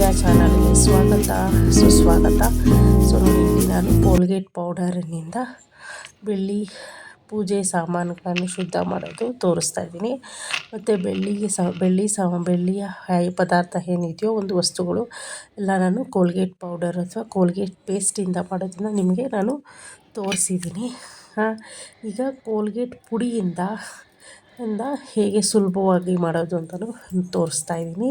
ವಿದ್ಯಾ ಚಾನಲ್ಗೆ ಸ್ವಾಗತ. ಸುಸ್ವಾಗತ. ಸೊ ನೋಡಿ ಇಲ್ಲಿ ನಾನು ಕೋಲ್ಗೇಟ್ ಪೌಡರ್ನಿಂದ ಬೆಳ್ಳಿ ಪೂಜೆ ಸಾಮಾನುಗಳನ್ನು ಶುದ್ಧ ಮಾಡೋದು ತೋರಿಸ್ತಾ ಇದ್ದೀನಿ. ಮತ್ತು ಬೆಳ್ಳಿಗೆ ಸಹ ಬೆಳ್ಳಿ ಸಹ ಬೆಳ್ಳಿಯ ಪದಾರ್ಥ ಏನಿದೆಯೋ ಒಂದು ವಸ್ತುಗಳು ಎಲ್ಲ ನಾನು ಕೋಲ್ಗೇಟ್ ಪೌಡರ್ ಅಥವಾ ಕೋಲ್ಗೇಟ್ ಪೇಸ್ಟಿಂದ ಮಾಡೋದನ್ನು ನಿಮಗೆ ನಾನು ತೋರಿಸಿದ್ದೀನಿ. ಈಗ ಕೋಲ್ಗೇಟ್ ಪುಡಿಯಿಂದ ಇಂದ ಹೇಗೆ ಸುಲಭವಾಗಿ ಮಾಡೋದು ಅಂತಲೂ ತೋರಿಸ್ತಾ ಇದ್ದೀನಿ.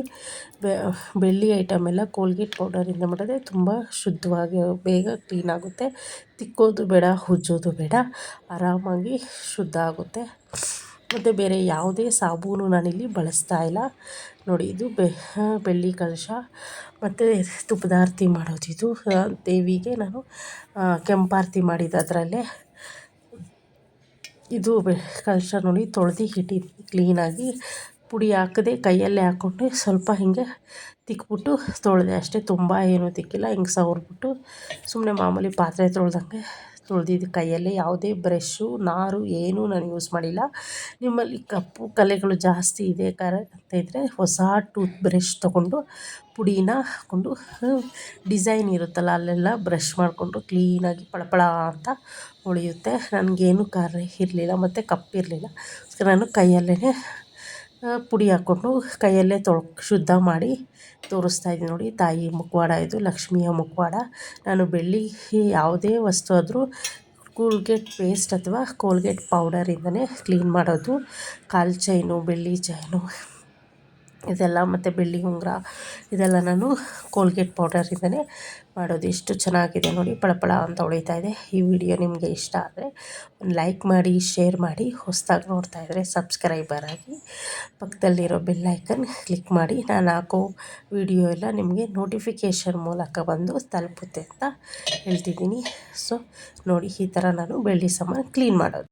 ಬೆಳ್ಳಿ ಐಟಮ್ ಎಲ್ಲ ಕೋಲ್ಗೇಟ್ ಪೌಡರಿಂದ ಮಾಡಿದ್ರೆ ತುಂಬ ಶುದ್ಧವಾಗಿ ಬೇಗ ಕ್ಲೀನ್ ಆಗುತ್ತೆ. ತಿಕ್ಕೋದು ಬೇಡ ಉಜ್ಜೋದು ಬೇಡ, ಆರಾಮಾಗಿ ಶುದ್ಧ ಆಗುತ್ತೆ. ಮತ್ತು ಬೇರೆ ಯಾವುದೇ ಸಾಬೂನು ನಾನಿಲ್ಲಿ ಬಳಸ್ತಾ ಇಲ್ಲ. ನೋಡಿ, ಇದು ಬೆಳ್ಳಿ ಕಲಶ, ಮತ್ತು ತುಪ್ಪದಾರತಿ ಮಾಡೋದಿದು ದೇವಿಗೆ ನಾನು ಕೆಂಪಾರತಿ ಮಾಡಿದ್ದು ಅದರಲ್ಲೇ. ಇದು ಕಲಶ ನೋಡಿ, ತೊಳೆದು ಇಟ್ಟಿದ್ದೀನಿ ಕ್ಲೀನಾಗಿ ಪುಡಿ ಹಾಕದೆ ಕೈಯಲ್ಲೇ ಹಾಕ್ಕೊಂಡು ಸ್ವಲ್ಪ ಹಿಂಗೆ ತಿಕ್ಬಿಟ್ಟು ತೊಳೆದೆ. ಅಷ್ಟೇ ತುಂಬ ಏನೂ ತಿಕ್ಕಿಲ್ಲ, ಹಿಂಗೆ ಸವರ್ಬಿಟ್ಟು ಸುಮ್ಮನೆ ಮಾಮೂಲಿ ಪಾತ್ರೆ ತೊಳ್ದಂಗೆ ತೊಳೆದಿದ್ದು ಕೈಯಲ್ಲೇ ಯಾವುದೇ ಬ್ರಷ್ಷು, ನಾರು ಏನೂ ನಾನು ಯೂಸ್ ಮಾಡಿಲ್ಲ. ನಿಮ್ಮಲ್ಲಿ ಕಪ್ಪು ಕಲೆಗಳು ಜಾಸ್ತಿ ಇದೆ ಅಂತ ಇದ್ದರೆ ಹೊಸ ಟೂತ್ ಬ್ರಷ್ ತೊಗೊಂಡು ಪುಡಿನ ಹಾಕ್ಕೊಂಡು ಡಿಸೈನ್ ಇರುತ್ತಲ್ಲ ಅಲ್ಲೆಲ್ಲ ಬ್ರಷ್ ಮಾಡಿಕೊಂಡು ಕ್ಲೀನಾಗಿ ಪಳಪಳ ಅಂತ ಉಳಿಯುತ್ತೆ. ನನಗೇನು ಕರೆ ಇರಲಿಲ್ಲ, ಮತ್ತು ಕಪ್ಪಿರಲಿಲ್ಲ. ನಾನು ಕೈಯಲ್ಲೇ ಪುಡಿ ಹಾಕ್ಕೊಂಡು ಕೈಯಲ್ಲೇ ತೊಳ್, ಶುದ್ಧ ಮಾಡಿ ತೋರಿಸ್ತಾ ಇದ್ದೀನಿ ನೋಡಿ. ತಾಯಿ ಮುಖವಾಡ ಇದು, ಲಕ್ಷ್ಮಿಯ ಮುಖವಾಡ. ನಾನು ಬೆಳ್ಳಿ ಯಾವುದೇ ವಸ್ತು ಆದರೂ ಕೂಲ್ಗೇಟ್ ಪೇಸ್ಟ್ ಅಥವಾ ಕೋಲ್ಗೇಟ್ ಪೌಡರಿಂದನೇ ಕ್ಲೀನ್ ಮಾಡೋದು. ಕಾಲು ಚೈನು ಬೆಳ್ಳಿ ಚೈನು ಇದೆಲ್ಲ ಮತ್ತು ಬೆಳ್ಳಿ ಉಂಗುರ, ಇದೆಲ್ಲ ನಾನು ಕೋಲ್ಗೇಟ್ ಪೌಡರಿಂದನೇ ಮಾಡೋದು. ಎಷ್ಟು ಚೆನ್ನಾಗಿದೆ ನೋಡಿ, ಪಳಪಳ ಅಂತ ಹೊಳಿತಾ ಇದೆ. ಈ ವಿಡಿಯೋ ನಿಮಗೆ ಇಷ್ಟ ಆದರೆ ಒಂದು ಲೈಕ್ ಮಾಡಿ ಶೇರ್ ಮಾಡಿ, ಹೊಸದಾಗಿ ನೋಡ್ತಾ ಇದ್ದರೆ ಸಬ್ಸ್ಕ್ರೈಬರ್ ಆಗಿ ಪಕ್ಕದಲ್ಲಿರೋ ಬೆಲ್ಲೈಕನ್ ಕ್ಲಿಕ್ ಮಾಡಿ. ನಾನು ಹಾಕೋ ವಿಡಿಯೋ ಎಲ್ಲ ನಿಮಗೆ ನೋಟಿಫಿಕೇಷನ್ ಮೂಲಕ ಬಂದು ತಲುಪುತ್ತೆ ಅಂತ ಹೇಳ್ತಿದ್ದೀನಿ. ಸೊ ನೋಡಿ, ಈ ಥರ ನಾನು ಬೆಳ್ಳಿ ಸಾಮಾನು ಕ್ಲೀನ್ ಮಾಡೋದು.